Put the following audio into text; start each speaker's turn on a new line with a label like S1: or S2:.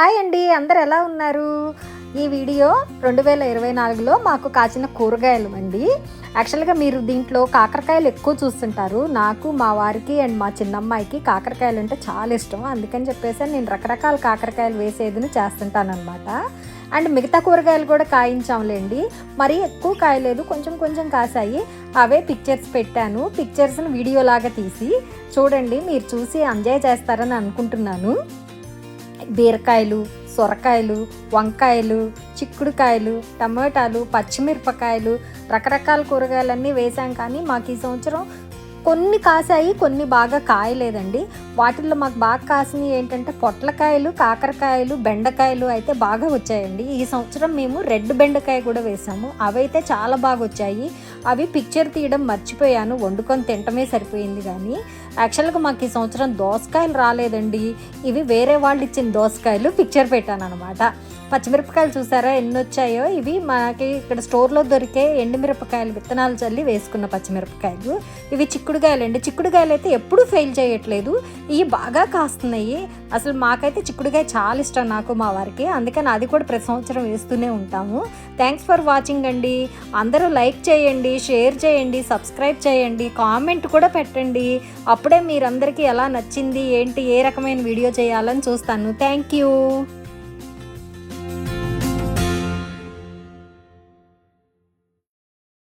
S1: Hi అండి అందరు ఎలా ఉన్నారు? ఈ వీడియో రెండు వేల ఇరవై నాలుగులో మాకు కాచిన కూరగాయలు అండి. యాక్చువల్గా మీరు దీంట్లో కాకరకాయలు ఎక్కువ చూస్తుంటారు. నాకు మా వారికి అండ్ మా చిన్నమ్మాయికి కాకరకాయలు అంటే చాలా ఇష్టం. అందుకని చెప్పేసి నేను రకరకాల కాకరకాయలు వేసేదిని చేస్తుంటానమాట అండ్ మిగతా కూరగాయలు కూడా కాయించాంలేండి మరీ ఎక్కువ కాయలేదు కొంచెం కొంచెం కాసాయి అవే పిక్చర్స్ పెట్టాను. పిక్చర్స్ని వీడియో లాగా తీసి చూడండి మీరు చూసి ఎంజాయ్ చేస్తారని అనుకుంటున్నాను. బీరకాయలు సొరకాయలు వంకాయలు చిక్కుడుకాయలు టమాటాలు పచ్చిమిరపకాయలు రకరకాల కూరగాయలన్నీ వేసాం కానీ మాకు ఈ సంవత్సరం కొన్ని కాసాయి కొన్ని బాగా కాయలేదండి. వాటిల్లో మాకు బాగా కాసినవి ఏంటంటే పొట్లకాయలు కాకరకాయలు బెండకాయలు అయితే బాగా వచ్చాయండి. ఈ సంవత్సరం మేము రెడ్ బెండకాయ కూడా వేసాము అవైతే చాలా బాగా వచ్చాయి. అవి పిక్చర్ తీయడం మర్చిపోయాను వండుకొని తింటమే సరిపోయింది కానీ యాక్చువల్గా మాకు ఈ సంవత్సరం దోసకాయలు రాలేదండి. ఇవి వేరే వాళ్ళు ఇచ్చిన దోసకాయలు పిక్చర్ పెట్టాను అనమాట పచ్చిమిరపకాయలు చూసారా ఎన్ని వచ్చాయో ఇవి మనకి ఇక్కడ స్టోర్లో దొరికే ఎండుమిరపకాయలు విత్తనాలు చల్లి వేసుకున్న పచ్చిమిరపకాయలు. ఇవి చిక్కుడుకాయలు అండి చిక్కుడుకాయలు అయితే ఎప్పుడూ ఫెయిల్ చేయట్లేదు. ఇవి బాగా కాస్తున్నాయి. అసలు మాకైతే చిక్కుడుకాయ చాలా ఇష్టం నాకు మా వారికి. అందుకని అది కూడా ప్రతి సంవత్సరం వేస్తూనే ఉంటాము. థ్యాంక్స్ ఫర్ వాచింగ్ అండి. అందరూ లైక్ చేయండి. చేయండి షేర్ చేయండి సబ్స్క్రైబ్ చేయండి కామెంట్ కూడా పెట్టండి. అప్పుడే మీరందరికీ ఎలా నచ్చింది ఏంటి ఏ రకమైన వీడియో చేయాలని చూస్తాను. Thank you.